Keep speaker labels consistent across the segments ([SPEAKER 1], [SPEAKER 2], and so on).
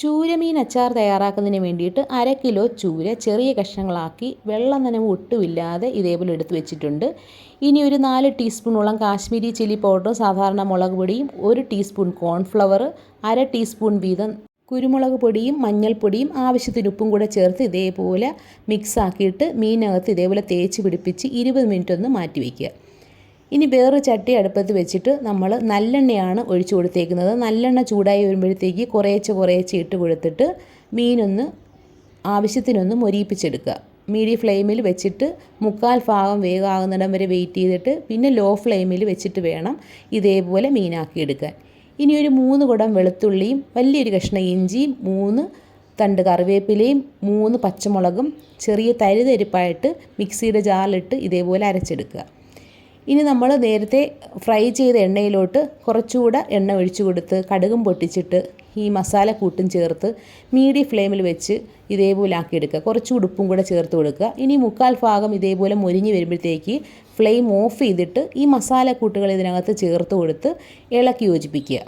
[SPEAKER 1] ചൂരമീൻ അച്ചാർ തയ്യാറാക്കുന്നതിന് വേണ്ടിയിട്ട് അര കിലോ ചൂര ചെറിയ കഷ്ണങ്ങളാക്കി വെള്ളം നനവ് ഒട്ടുമില്ലാതെ ഇതേപോലെ എടുത്തു വെച്ചിട്ടുണ്ട്. ഇനി ഒരു നാല് ടീസ്പൂണോളം കാശ്മീരി ചില്ലി പൗഡർ സാധാരണ മുളക് പൊടിയും ഒരു ടീസ്പൂൺ കോൺഫ്ലവർ അര ടീസ്പൂൺ വീതം കുരുമുളക് പൊടിയും മഞ്ഞൾപ്പൊടിയും ആവശ്യത്തിന് ഉപ്പും കൂടെ ചേർത്ത് ഇതേപോലെ മിക്സാക്കിയിട്ട് മീനകത്ത് ഇതേപോലെ തേച്ച് പിടിപ്പിച്ച് ഇരുപത് മിനിറ്റ് ഒന്ന് മാറ്റി വയ്ക്കുക ഇനി വേറെ ചട്ടി അടുപ്പത്ത് വെച്ചിട്ട് നമ്മൾ നല്ലെണ്ണയാണ് ഒഴിച്ചു കൊടുത്തേക്കുന്നത്. നല്ലെണ്ണ ചൂടായി വരുമ്പോഴത്തേക്ക് കുറേച്ച് കുറേച്ച് ഇട്ട് കൊടുത്തിട്ട് മീനൊന്ന് ആവശ്യത്തിനൊന്ന് മൊരിയിപ്പിച്ചെടുക്കുക. മീഡിയം ഫ്ലെയിമിൽ വെച്ചിട്ട് മുക്കാൽ ഭാഗം വേഗമാകുന്നിടം വരെ വെയിറ്റ് ചെയ്തിട്ട് പിന്നെ ലോ ഫ്ലെയിമിൽ വെച്ചിട്ട് വേണം ഇതേപോലെ മീനാക്കി എടുക്കാൻ. ഇനി ഒരു മൂന്ന് കുടം വെളുത്തുള്ളിയും വലിയൊരു കഷ്ണം ഇഞ്ചിയും മൂന്ന് തണ്ട് കറിവേപ്പിലയും മൂന്ന് പച്ചമുളകും ചെറിയ തരിതരിപ്പായിട്ട് മിക്സിയുടെ ജാറിലിട്ട് ഇതേപോലെ അരച്ചെടുക്കുക. ഇനി നമ്മൾ നേരത്തെ ഫ്രൈ ചെയ്ത എണ്ണയിലോട്ട് കുറച്ചുകൂടെ എണ്ണ ഒഴിച്ചു കൊടുത്ത് കടുകും പൊട്ടിച്ചിട്ട് ഈ മസാല കൂട്ടും ചേർത്ത് മീഡിയം ഫ്ലെയിമിൽ വെച്ച് ഇതേപോലെ ആക്കിയെടുക്കുക. കുറച്ച് ഉടുപ്പും കൂടെ ചേർത്ത് കൊടുക്കുക. ഇനി മുക്കാൽ ഭാഗം ഇതേപോലെ മൊരിഞ്ഞ് വരുമ്പോഴത്തേക്ക് ഫ്ലെയിം ഓഫ് ചെയ്തിട്ട് ഈ മസാല കൂട്ടുകൾ ഇതിനകത്ത് ചേർത്ത് കൊടുത്ത് ഇളക്കി യോജിപ്പിക്കുക.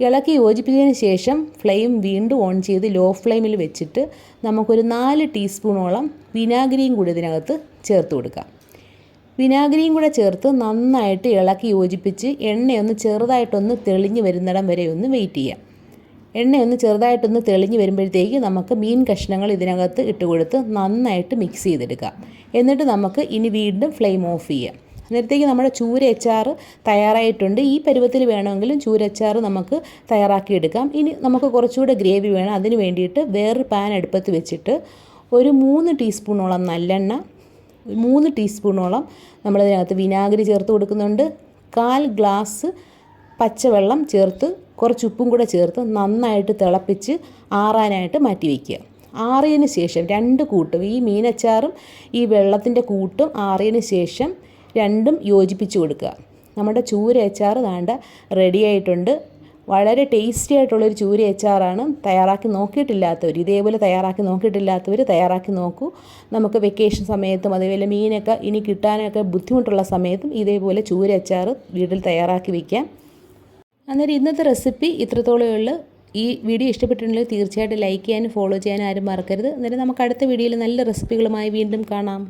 [SPEAKER 1] ഇളക്കി യോജിപ്പിച്ചതിന് ശേഷം ഫ്ലെയിം വീണ്ടും ഓൺ ചെയ്ത് ലോ ഫ്ലെയിമിൽ വെച്ചിട്ട് നമുക്കൊരു നാല് ടീസ്പൂണോളം വിനാഗിരിയും കൂടി ഇതിനകത്ത് ചേർത്ത് കൊടുക്കാം. വിനാഗിരിയും കൂടെ ചേർത്ത് നന്നായിട്ട് ഇളക്കി യോജിപ്പിച്ച് എണ്ണയൊന്ന് ചെറുതായിട്ടൊന്ന് തെളിഞ്ഞ് വരുന്നിടം വരെ ഒന്ന് വെയിറ്റ് ചെയ്യാം. എണ്ണയൊന്ന് ചെറുതായിട്ടൊന്ന് തെളിഞ്ഞ് വരുമ്പോഴത്തേക്ക് നമുക്ക് മീൻ കഷ്ണങ്ങൾ ഇതിനകത്ത് ഇട്ട് കൊടുത്ത് നന്നായിട്ട് മിക്സ് ചെയ്തെടുക്കാം. എന്നിട്ട് നമുക്ക് ഇനി വീണ്ടും ഫ്ലെയിം ഓഫ് ചെയ്യാം. അന്നേരത്തേക്ക് നമ്മുടെ ചൂര അച്ചാർ തയ്യാറായിട്ടുണ്ട്. ഈ പരുവത്തിൽ വേണമെങ്കിലും ചൂര അച്ചാർ നമുക്ക് തയ്യാറാക്കിയെടുക്കാം. ഇനി നമുക്ക് കുറച്ചുകൂടെ ഗ്രേവി വേണം. അതിന് വേണ്ടിയിട്ട് വേറൊരു പാൻ അടുപ്പത്ത് വെച്ചിട്ട് ഒരു മൂന്ന് ടീസ്പൂണോളം നല്ലെണ്ണ മൂന്ന് ടീസ്പൂണോളം നമ്മളിതിനകത്ത് വിനാഗിരി ചേർത്ത് കൊടുക്കുന്നുണ്ട്. കാൽ ഗ്ലാസ് പച്ചവെള്ളം ചേർത്ത് കുറച്ച് ഉപ്പും കൂടെ ചേർത്ത് നന്നായിട്ട് തിളപ്പിച്ച് ആറാനായിട്ട് മാറ്റി വയ്ക്കുക. ആറിയതിന് ശേഷം രണ്ട് കൂട്ടും ഈ മീനച്ചാറും ഈ വെള്ളത്തിന്റെ കൂട്ടും ആറിയതിന് ശേഷം രണ്ടും യോജിപ്പിച്ച് കൊടുക്കുക. നമ്മുടെ ചൂര അച്ചാർ താണ്ട റെഡി ആയിട്ടുണ്ട്. വളരെ ടേസ്റ്റി ആയിട്ടുള്ളൊരു ചൂര അച്ചാറാണ് തയ്യാറാക്കി നോക്കിയിട്ടില്ലാത്തവർ ഇതേപോലെ തയ്യാറാക്കി നോക്കിയിട്ടില്ലാത്തവർ തയ്യാറാക്കി നോക്കൂ. നമുക്ക് വെക്കേഷൻ സമയത്തും അതേപോലെ മീനൊക്കെ ഇനി കിട്ടാനൊക്കെ ബുദ്ധിമുട്ടുള്ള സമയത്തും ഇതേപോലെ ചൂര അച്ചാർ വീട്ടിൽ തയ്യാറാക്കി വയ്ക്കാം അന്നേരം ഇന്നത്തെ റെസിപ്പി ഇത്രത്തോളം ഉള്ളു. ഈ വീഡിയോ ഇഷ്ടപ്പെട്ടിട്ടുണ്ടെങ്കിൽ തീർച്ചയായിട്ടും ലൈക്ക് ചെയ്യാനും ഫോളോ ചെയ്യാനും ആരും മറക്കരുത്. അന്നേരം നമുക്ക് അടുത്ത വീഡിയോയിൽ നല്ല റെസിപ്പികളുമായി വീണ്ടും കാണാം.